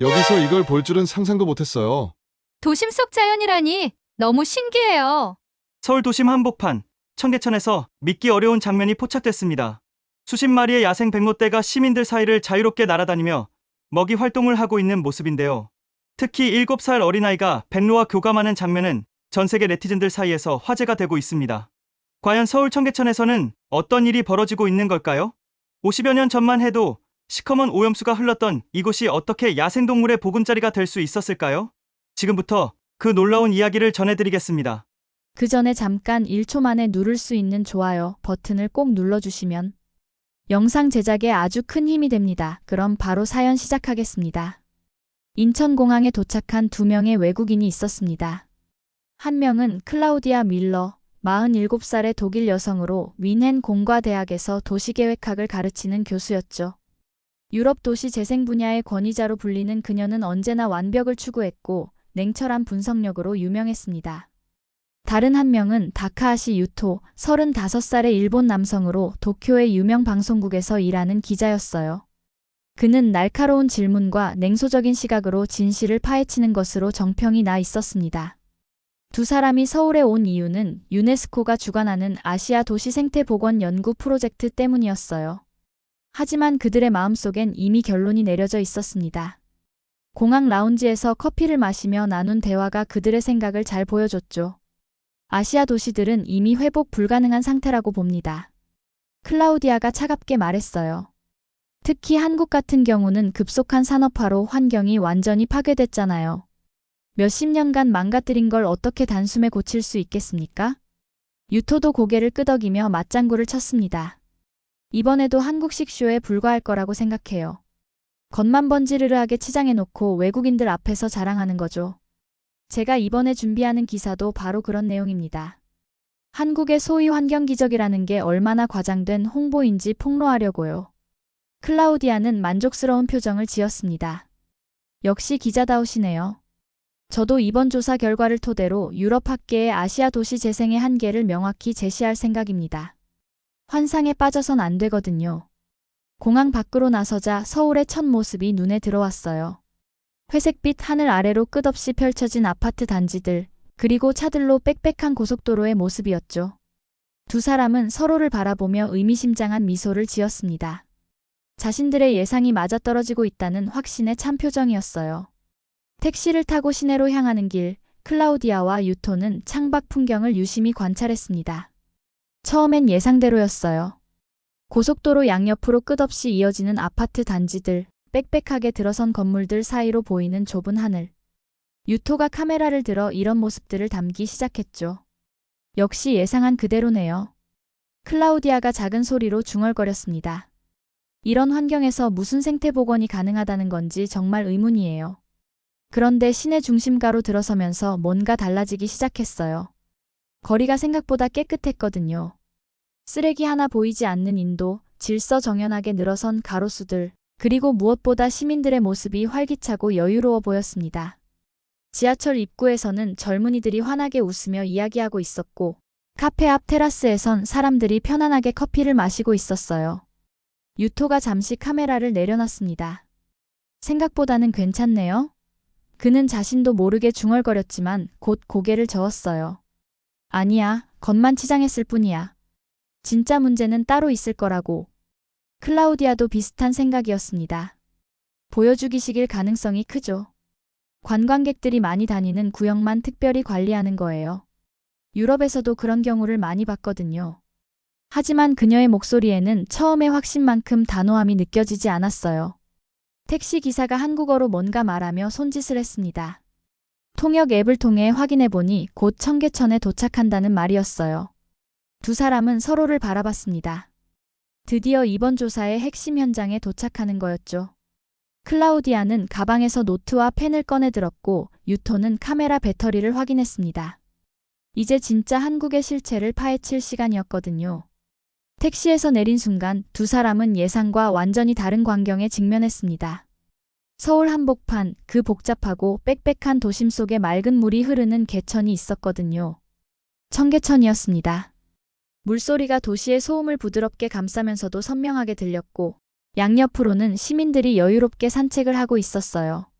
여기서 이걸 볼 줄은 상상도 못했어요. 도심 속 자연이라니 너무 신기해요. 서울 도심 한복판, 청계천에서 믿기 어려운 장면이 포착됐습니다. 수십 마리의 야생 백로떼가 시민들 사이를 자유롭게 날아다니며 먹이 활동을 하고 있는 모습인데요. 특히 7살 어린아이가 백로와 교감하는 장면은 전 세계 네티즌들 사이에서 화제가 되고 있습니다. 과연 서울 청계천에서는 어떤 일이 벌어지고 있는 걸까요? 50여 년 전만 해도 시커먼 오염수가 흘렀던 이곳이 어떻게 야생동물의 보금자리가 될 수 있었을까요? 지금부터 그 놀라운 이야기를 전해드리겠습니다. 그 전에 잠깐 1초 만에 누를 수 있는 좋아요 버튼을 꼭 눌러주시면 영상 제작에 아주 큰 힘이 됩니다. 그럼 바로 사연 시작하겠습니다. 인천공항에 도착한 두 명의 외국인이 있었습니다. 한 명은 클라우디아 밀러, 47살의 독일 여성으로 윈헨 공과대학에서 도시계획학을 가르치는 교수였죠. 유럽 도시 재생 분야의 권위자로 불리는 그녀는 언제나 완벽을 추구했고 냉철한 분석력으로 유명했습니다. 다른 한 명은 다카하시 유토, 35살의 일본 남성으로 도쿄의 유명 방송국에서 일하는 기자였어요. 그는 날카로운 질문과 냉소적인 시각으로 진실을 파헤치는 것으로 정평이 나 있었습니다. 두 사람이 서울에 온 이유는 유네스코가 주관하는 아시아 도시 생태 복원 연구 프로젝트 때문이었어요. 하지만 그들의 마음속엔 이미 결론이 내려져 있었습니다. 공항 라운지에서 커피를 마시며 나눈 대화가 그들의 생각을 잘 보여줬죠. 아시아 도시들은 이미 회복 불가능한 상태라고 봅니다. 클라우디아가 차갑게 말했어요. 특히 한국 같은 경우는 급속한 산업화로 환경이 완전히 파괴됐잖아요. 몇십 년간 망가뜨린 걸 어떻게 단숨에 고칠 수 있겠습니까? 유토도 고개를 끄덕이며 맞장구를 쳤습니다. 이번에도 한국식 쇼에 불과할 거라고 생각해요. 겉만 번지르르하게 치장해놓고 외국인들 앞에서 자랑하는 거죠. 제가 이번에 준비하는 기사도 바로 그런 내용입니다. 한국의 소위 환경기적이라는 게 얼마나 과장된 홍보인지 폭로하려고요. 클라우디아는 만족스러운 표정을 지었습니다. 역시 기자다우시네요. 저도 이번 조사 결과를 토대로 유럽 학계의 아시아 도시 재생의 한계를 명확히 제시할 생각입니다. 환상에 빠져선 안 되거든요. 공항 밖으로 나서자 서울의 첫 모습이 눈에 들어왔어요. 회색빛 하늘 아래로 끝없이 펼쳐진 아파트 단지들, 그리고 차들로 빽빽한 고속도로의 모습이었죠. 두 사람은 서로를 바라보며 의미심장한 미소를 지었습니다. 자신들의 예상이 맞아떨어지고 있다는 확신의 참 표정이었어요. 택시를 타고 시내로 향하는 길, 클라우디아와 유토는 창밖 풍경을 유심히 관찰했습니다. 처음엔 예상대로였어요. 고속도로 양옆으로 끝없이 이어지는 아파트 단지들, 빽빽하게 들어선 건물들 사이로 보이는 좁은 하늘. 유토가 카메라를 들어 이런 모습들을 담기 시작했죠. 역시 예상한 그대로네요. 클라우디아가 작은 소리로 중얼거렸습니다. 이런 환경에서 무슨 생태 복원이 가능하다는 건지 정말 의문이에요. 그런데 시내 중심가로 들어서면서 뭔가 달라지기 시작했어요. 거리가 생각보다 깨끗했거든요. 쓰레기 하나 보이지 않는 인도, 질서 정연하게 늘어선 가로수들, 그리고 무엇보다 시민들의 모습이 활기차고 여유로워 보였습니다. 지하철 입구에서는 젊은이들이 환하게 웃으며 이야기하고 있었고, 카페 앞 테라스에선 사람들이 편안하게 커피를 마시고 있었어요. 유토가 잠시 카메라를 내려놨습니다. 생각보다는 괜찮네요. 그는 자신도 모르게 중얼거렸지만 곧 고개를 저었어요. 아니야, 겉만 치장했을 뿐이야. 진짜 문제는 따로 있을 거라고. 클라우디아도 비슷한 생각이었습니다. 보여주기식일 가능성이 크죠. 관광객들이 많이 다니는 구역만 특별히 관리하는 거예요. 유럽에서도 그런 경우를 많이 봤거든요. 하지만 그녀의 목소리에는 처음의 확신만큼 단호함이 느껴지지 않았어요. 택시 기사가 한국어로 뭔가 말하며 손짓을 했습니다. 통역 앱을 통해 확인해 보니 곧 청계천에 도착한다는 말이었어요. 두 사람은 서로를 바라봤습니다. 드디어 이번 조사의 핵심 현장에 도착하는 거였죠. 클라우디아는 가방에서 노트와 펜을 꺼내 들었고 유토는 카메라 배터리를 확인했습니다. 이제 진짜 한국의 실체를 파헤칠 시간이었거든요. 택시에서 내린 순간 두 사람은 예상과 완전히 다른 광경에 직면했습니다. 서울 한복판 그 복잡하고 빽빽한 도심 속에 맑은 물이 흐르는 개천이 있었거든요. 청계천이었습니다. 물소리가 도시의 소음을 부드럽게 감싸면서도 선명하게 들렸고 양옆으로는 시민들이 여유롭게 산책을 하고 있었어요.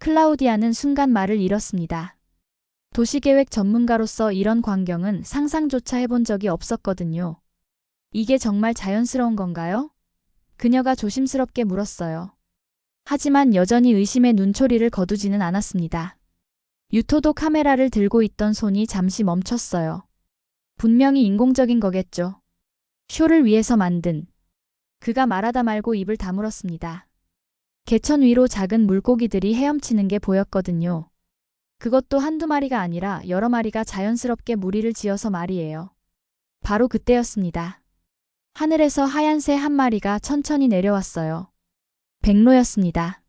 클라우디아는 순간 말을 잃었습니다. 도시계획 전문가로서 이런 광경은 상상조차 해본 적이 없었거든요. 이게 정말 자연스러운 건가요? 그녀가 조심스럽게 물었어요. 하지만 여전히 의심의 눈초리를 거두지는 않았습니다. 유토도 카메라를 들고 있던 손이 잠시 멈췄어요. 분명히 인공적인 거겠죠. 쇼를 위해서 만든. 그가 말하다 말고 입을 다물었습니다. 개천 위로 작은 물고기들이 헤엄치는 게 보였거든요. 그것도 한두 마리가 아니라 여러 마리가 자연스럽게 무리를 지어서 말이에요. 바로 그때였습니다. 하늘에서 하얀 새 한 마리가 천천히 내려왔어요. 백로였습니다.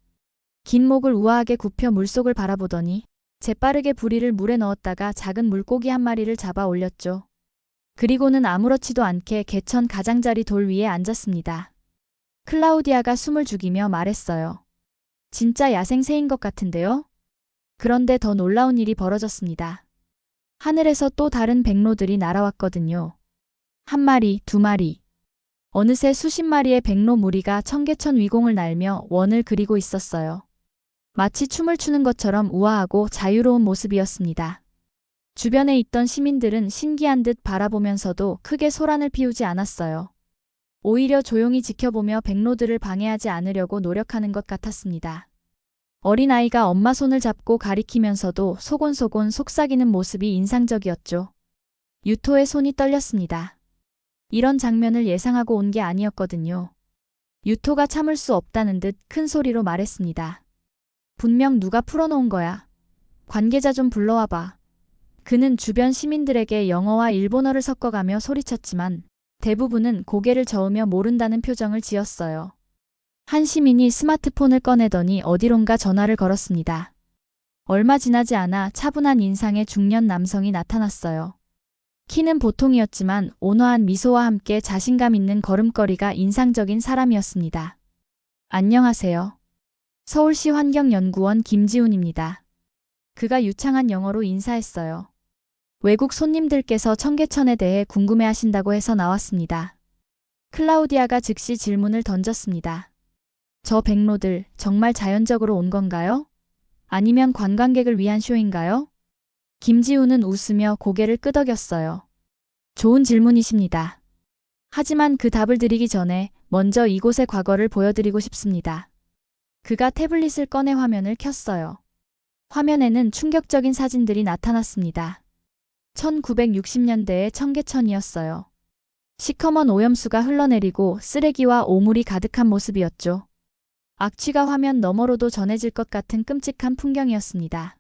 긴 목을 우아하게 굽혀 물속을 바라보더니 재빠르게 부리를 물에 넣었다가 작은 물고기 한 마리를 잡아 올렸죠. 그리고는 아무렇지도 않게 개천 가장자리 돌 위에 앉았습니다. 클라우디아가 숨을 죽이며 말했어요. 진짜 야생새인 것 같은데요? 그런데 더 놀라운 일이 벌어졌습니다. 하늘에서 또 다른 백로들이 날아왔거든요. 한 마리, 두 마리. 어느새 수십 마리의 백로 무리가 청계천 위공을 날며 원을 그리고 있었어요. 마치 춤을 추는 것처럼 우아하고 자유로운 모습이었습니다. 주변에 있던 시민들은 신기한 듯 바라보면서도 크게 소란을 피우지 않았어요. 오히려 조용히 지켜보며 백로들을 방해하지 않으려고 노력하는 것 같았습니다. 어린아이가 엄마 손을 잡고 가리키면서도 소곤소곤 속삭이는 모습이 인상적이었죠. 유토의 손이 떨렸습니다. 이런 장면을 예상하고 온 게 아니었거든요. 유토가 참을 수 없다는 듯 큰 소리로 말했습니다. 분명 누가 풀어놓은 거야. 관계자 좀 불러와봐. 그는 주변 시민들에게 영어와 일본어를 섞어가며 소리쳤지만 대부분은 고개를 저으며 모른다는 표정을 지었어요. 한 시민이 스마트폰을 꺼내더니 어디론가 전화를 걸었습니다. 얼마 지나지 않아 차분한 인상의 중년 남성이 나타났어요. 키는 보통이었지만 온화한 미소와 함께 자신감 있는 걸음걸이가 인상적인 사람이었습니다. 안녕하세요. 서울시 환경연구원 김지훈입니다. 그가 유창한 영어로 인사했어요. 외국 손님들께서 청계천에 대해 궁금해 하신다고 해서 나왔습니다. 클라우디아가 즉시 질문을 던졌습니다. 저 백로들 정말 자연적으로 온 건가요? 아니면 관광객을 위한 쇼인가요? 김지우는 웃으며 고개를 끄덕였어요. 좋은 질문이십니다. 하지만 그 답을 드리기 전에 먼저 이곳의 과거를 보여드리고 싶습니다. 그가 태블릿을 꺼내 화면을 켰어요. 화면에는 충격적인 사진들이 나타났습니다. 1960년대의 청계천이었어요. 시커먼 오염수가 흘러내리고 쓰레기와 오물이 가득한 모습이었죠. 악취가 화면 너머로도 전해질 것 같은 끔찍한 풍경이었습니다.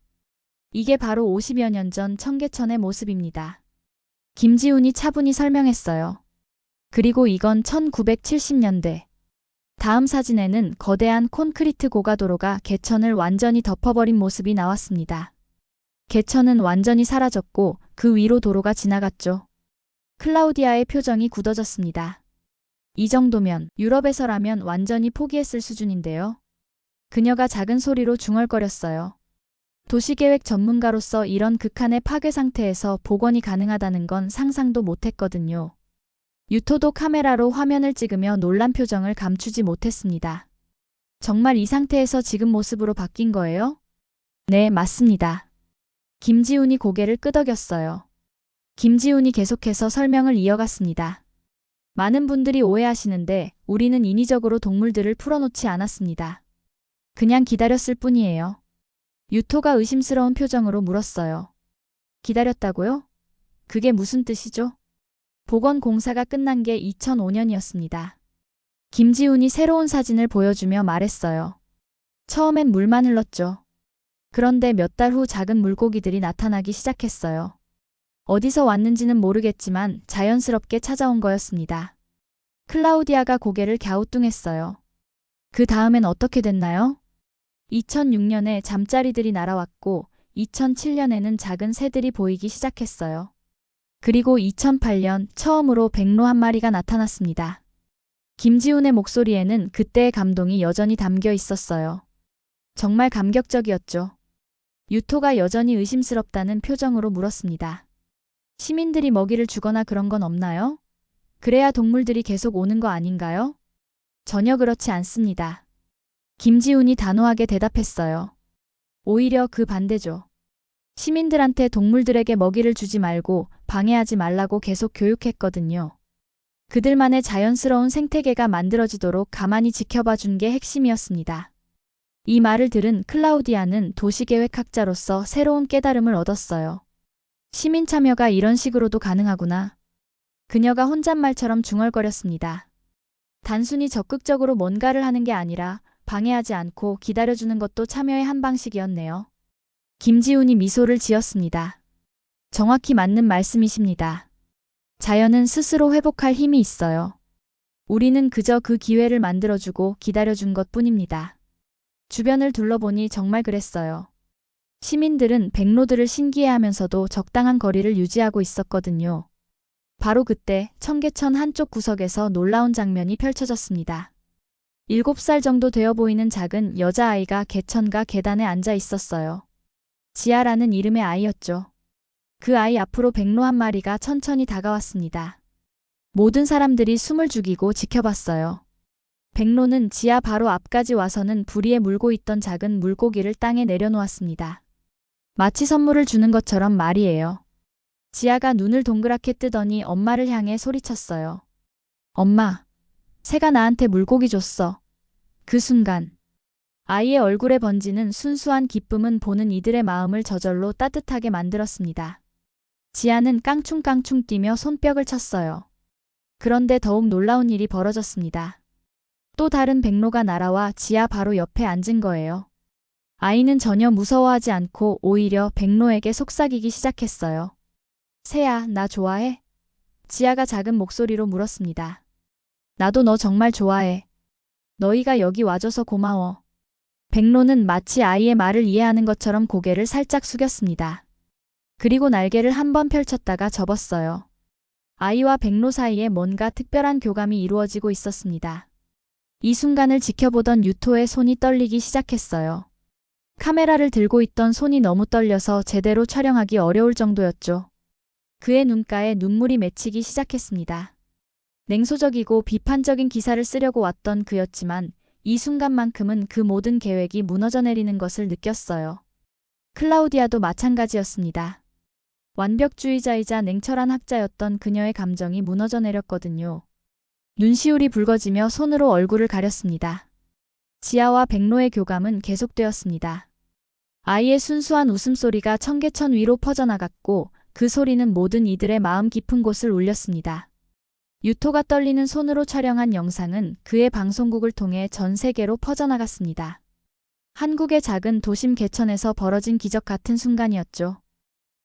이게 바로 50여 년 전 청계천의 모습입니다. 김지훈이 차분히 설명했어요. 그리고 이건 1970년대. 다음 사진에는 거대한 콘크리트 고가도로가 개천을 완전히 덮어버린 모습이 나왔습니다. 개천은 완전히 사라졌고 그 위로 도로가 지나갔죠. 클라우디아의 표정이 굳어졌습니다. 이 정도면 유럽에서라면 완전히 포기했을 수준인데요. 그녀가 작은 소리로 중얼거렸어요. 도시계획 전문가로서 이런 극한의 파괴 상태에서 복원이 가능하다는 건 상상도 못했거든요. 유토도 카메라로 화면을 찍으며 놀란 표정을 감추지 못했습니다. 정말 이 상태에서 지금 모습으로 바뀐 거예요? 네, 맞습니다. 김지훈이 고개를 끄덕였어요. 김지훈이 계속해서 설명을 이어갔습니다. 많은 분들이 오해하시는데 우리는 인위적으로 동물들을 풀어놓지 않았습니다. 그냥 기다렸을 뿐이에요. 유토가 의심스러운 표정으로 물었어요. 기다렸다고요? 그게 무슨 뜻이죠? 복원 공사가 끝난 게 2005년이었습니다. 김지훈이 새로운 사진을 보여주며 말했어요. 처음엔 물만 흘렀죠. 그런데 몇 달 후 작은 물고기들이 나타나기 시작했어요. 어디서 왔는지는 모르겠지만 자연스럽게 찾아온 거였습니다. 클라우디아가 고개를 갸우뚱했어요. 그 다음엔 어떻게 됐나요? 2006년에 잠자리들이 날아왔고 2007년에는 작은 새들이 보이기 시작했어요. 그리고 2008년 처음으로 백로 한 마리가 나타났습니다. 김지훈의 목소리에는 그때의 감동이 여전히 담겨 있었어요. 정말 감격적이었죠. 유토가 여전히 의심스럽다는 표정으로 물었습니다. 시민들이 먹이를 주거나 그런 건 없나요? 그래야 동물들이 계속 오는 거 아닌가요? 전혀 그렇지 않습니다. 김지훈이 단호하게 대답했어요. 오히려 그 반대죠. 시민들한테 동물들에게 먹이를 주지 말고 방해하지 말라고 계속 교육했거든요. 그들만의 자연스러운 생태계가 만들어지도록 가만히 지켜봐 준 게 핵심이었습니다. 이 말을 들은 클라우디아는 도시계획학자로서 새로운 깨달음을 얻었어요. 시민 참여가 이런 식으로도 가능하구나. 그녀가 혼잣말처럼 중얼거렸습니다. 단순히 적극적으로 뭔가를 하는 게 아니라 방해하지 않고 기다려주는 것도 참여의 한 방식이었네요. 김지훈이 미소를 지었습니다. 정확히 맞는 말씀이십니다. 자연은 스스로 회복할 힘이 있어요. 우리는 그저 그 기회를 만들어주고 기다려준 것 뿐입니다. 주변을 둘러보니 정말 그랬어요. 시민들은 백로들을 신기해하면서도 적당한 거리를 유지하고 있었거든요. 바로 그때 청계천 한쪽 구석에서 놀라운 장면이 펼쳐졌습니다. 7살 정도 되어 보이는 작은 여자아이가 개천가 계단에 앉아 있었어요. 지아라는 이름의 아이였죠. 그 아이 앞으로 백로 한 마리가 천천히 다가왔습니다. 모든 사람들이 숨을 죽이고 지켜봤어요. 백로는 지아 바로 앞까지 와서는 부리에 물고 있던 작은 물고기를 땅에 내려놓았습니다. 마치 선물을 주는 것처럼 말이에요. 지아가 눈을 동그랗게 뜨더니 엄마를 향해 소리쳤어요. 엄마, 새가 나한테 물고기 줬어. 그 순간, 아이의 얼굴에 번지는 순수한 기쁨은 보는 이들의 마음을 저절로 따뜻하게 만들었습니다. 지아는 깡충깡충 뛰며 손뼉을 쳤어요. 그런데 더욱 놀라운 일이 벌어졌습니다. 또 다른 백로가 날아와 지아 바로 옆에 앉은 거예요. 아이는 전혀 무서워하지 않고 오히려 백로에게 속삭이기 시작했어요. 새야, 나 좋아해? 지아가 작은 목소리로 물었습니다. 나도 너 정말 좋아해. 너희가 여기 와줘서 고마워. 백로는 마치 아이의 말을 이해하는 것처럼 고개를 살짝 숙였습니다. 그리고 날개를 한 번 펼쳤다가 접었어요. 아이와 백로 사이에 뭔가 특별한 교감이 이루어지고 있었습니다. 이 순간을 지켜보던 유토의 손이 떨리기 시작했어요. 카메라를 들고 있던 손이 너무 떨려서 제대로 촬영하기 어려울 정도였죠. 그의 눈가에 눈물이 맺히기 시작했습니다. 냉소적이고 비판적인 기사를 쓰려고 왔던 그였지만 이 순간만큼은 그 모든 계획이 무너져 내리는 것을 느꼈어요. 클라우디아도 마찬가지였습니다. 완벽주의자이자 냉철한 학자였던 그녀의 감정이 무너져 내렸거든요. 눈시울이 붉어지며 손으로 얼굴을 가렸습니다. 지아와 백로의 교감은 계속되었습니다. 아이의 순수한 웃음소리가 청계천 위로 퍼져나갔고 그 소리는 모든 이들의 마음 깊은 곳을 울렸습니다. 유토가 떨리는 손으로 촬영한 영상은 그의 방송국을 통해 전 세계로 퍼져나갔습니다. 한국의 작은 도심 개천에서 벌어진 기적 같은 순간이었죠.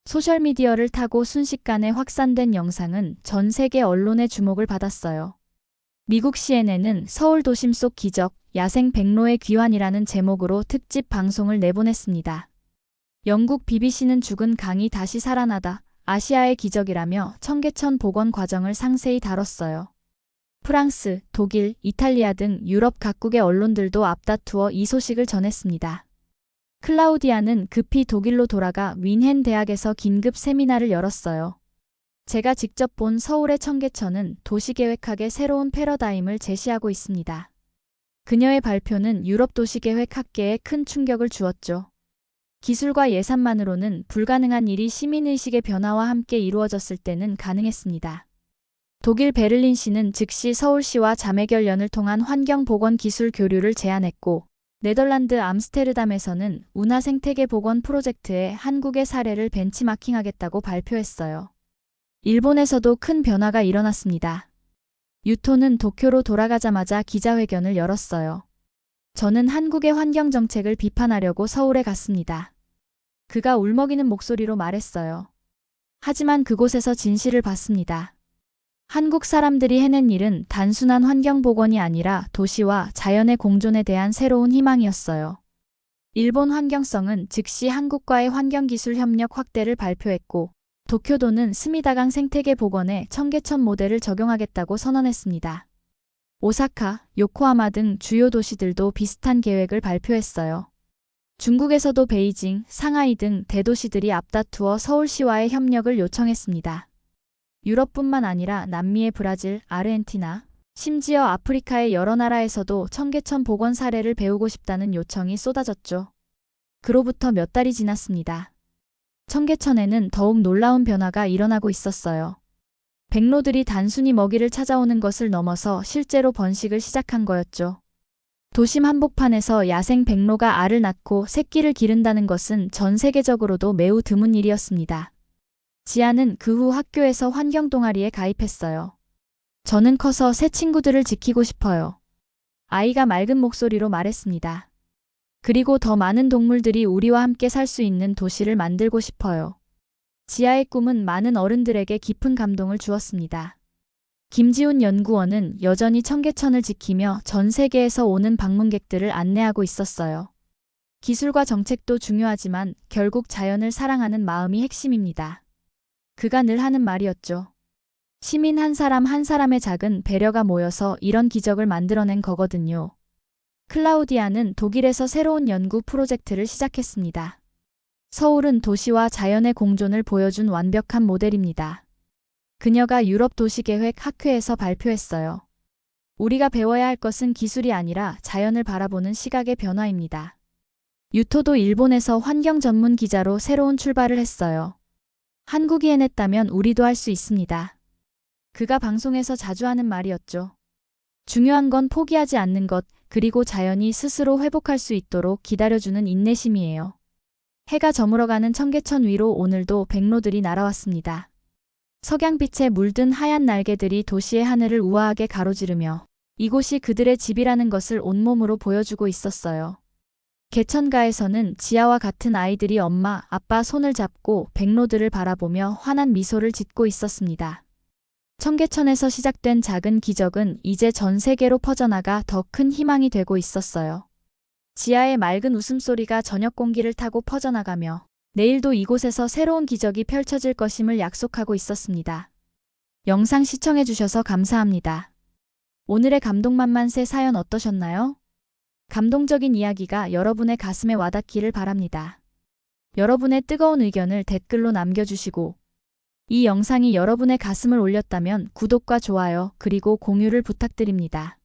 소셜미디어를 타고 순식간에 확산된 영상은 전 세계 언론의 주목을 받았어요. 미국 CNN은 서울 도심 속 기적, 야생 백로의 귀환이라는 제목으로 특집 방송을 내보냈습니다. 영국 BBC는 죽은 강이 다시 살아나다 아시아의 기적이라며 청계천 복원 과정을 상세히 다뤘어요. 프랑스, 독일, 이탈리아 등 유럽 각국의 언론들도 앞다투어 이 소식을 전했습니다. 클라우디아는 급히 독일로 돌아가 윈헨 대학에서 긴급 세미나를 열었어요. 제가 직접 본 서울의 청계천은 도시계획학의 새로운 패러다임을 제시하고 있습니다. 그녀의 발표는 유럽 도시계획 학계에 큰 충격을 주었죠. 기술과 예산만으로는 불가능한 일이 시민의식의 변화와 함께 이루어졌을 때는 가능했습니다. 독일 베를린시는 즉시 서울시와 자매결연을 통한 환경보건 기술 교류를 제안했고, 네덜란드 암스테르담에서는 운하생태계 복원 프로젝트에 한국의 사례를 벤치마킹하겠다고 발표했어요. 일본에서도 큰 변화가 일어났습니다. 유토는 도쿄로 돌아가자마자 기자회견을 열었어요. 저는 한국의 환경 정책을 비판하려고 서울에 갔습니다. 그가 울먹이는 목소리로 말했어요. 하지만 그곳에서 진실을 봤습니다. 한국 사람들이 해낸 일은 단순한 환경 복원이 아니라 도시와 자연의 공존에 대한 새로운 희망이었어요. 일본 환경성은 즉시 한국과의 환경기술 협력 확대를 발표했고, 도쿄도는 스미다강 생태계 복원에 청계천 모델을 적용하겠다고 선언했습니다. 오사카, 요코하마 등 주요 도시들도 비슷한 계획을 발표했어요. 중국에서도 베이징, 상하이 등 대도시들이 앞다투어 서울시와의 협력을 요청했습니다. 유럽뿐만 아니라 남미의 브라질, 아르헨티나, 심지어 아프리카의 여러 나라에서도 청계천 복원 사례를 배우고 싶다는 요청이 쏟아졌죠. 그로부터 몇 달이 지났습니다. 청계천에는 더욱 놀라운 변화가 일어나고 있었어요. 백로들이 단순히 먹이를 찾아오는 것을 넘어서 실제로 번식을 시작한 거였죠. 도심 한복판에서 야생 백로가 알을 낳고 새끼를 기른다는 것은 전 세계적으로도 매우 드문 일이었습니다. 지아는 그 후 학교에서 환경 동아리에 가입했어요. 저는 커서 새 친구들을 지키고 싶어요. 아이가 맑은 목소리로 말했습니다. 그리고 더 많은 동물들이 우리와 함께 살 수 있는 도시를 만들고 싶어요. 지아의 꿈은 많은 어른들에게 깊은 감동을 주었습니다. 김지훈 연구원은 여전히 청계천을 지키며 전 세계에서 오는 방문객들을 안내하고 있었어요. 기술과 정책도 중요하지만 결국 자연을 사랑하는 마음이 핵심입니다. 그가 늘 하는 말이었죠. 시민 한 사람 한 사람의 작은 배려가 모여서 이런 기적을 만들어낸 거거든요. 클라우디아는 독일에서 새로운 연구 프로젝트를 시작했습니다. 서울은 도시와 자연의 공존을 보여준 완벽한 모델입니다. 그녀가 유럽 도시계획 학회에서 발표했어요. 우리가 배워야 할 것은 기술이 아니라 자연을 바라보는 시각의 변화입니다. 유토도 일본에서 환경 전문 기자로 새로운 출발을 했어요. 한국이 해냈다면 우리도 할 수 있습니다. 그가 방송에서 자주 하는 말이었죠. 중요한 건 포기하지 않는 것, 그리고 자연이 스스로 회복할 수 있도록 기다려주는 인내심이에요. 해가 저물어가는 청계천 위로 오늘도 백로들이 날아왔습니다. 석양빛에 물든 하얀 날개들이 도시의 하늘을 우아하게 가로지르며 이곳이 그들의 집이라는 것을 온몸으로 보여주고 있었어요. 개천가에서는 지아와 같은 아이들이 엄마, 아빠 손을 잡고 백로들을 바라보며 환한 미소를 짓고 있었습니다. 청계천에서 시작된 작은 기적은 이제 전 세계로 퍼져나가 더 큰 희망이 되고 있었어요. 지하의 맑은 웃음소리가 저녁 공기를 타고 퍼져나가며 내일도 이곳에서 새로운 기적이 펼쳐질 것임을 약속하고 있었습니다. 영상 시청해주셔서 감사합니다. 오늘의 감동만만세 사연 어떠셨나요? 감동적인 이야기가 여러분의 가슴에 와닿기를 바랍니다. 여러분의 뜨거운 의견을 댓글로 남겨주시고 이 영상이 여러분의 가슴을 올렸다면 구독과 좋아요 그리고 공유를 부탁드립니다.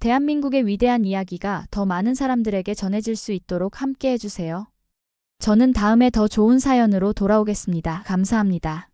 대한민국의 위대한 이야기가 더 많은 사람들에게 전해질 수 있도록 함께 해주세요. 저는 다음에 더 좋은 사연으로 돌아오겠습니다. 감사합니다.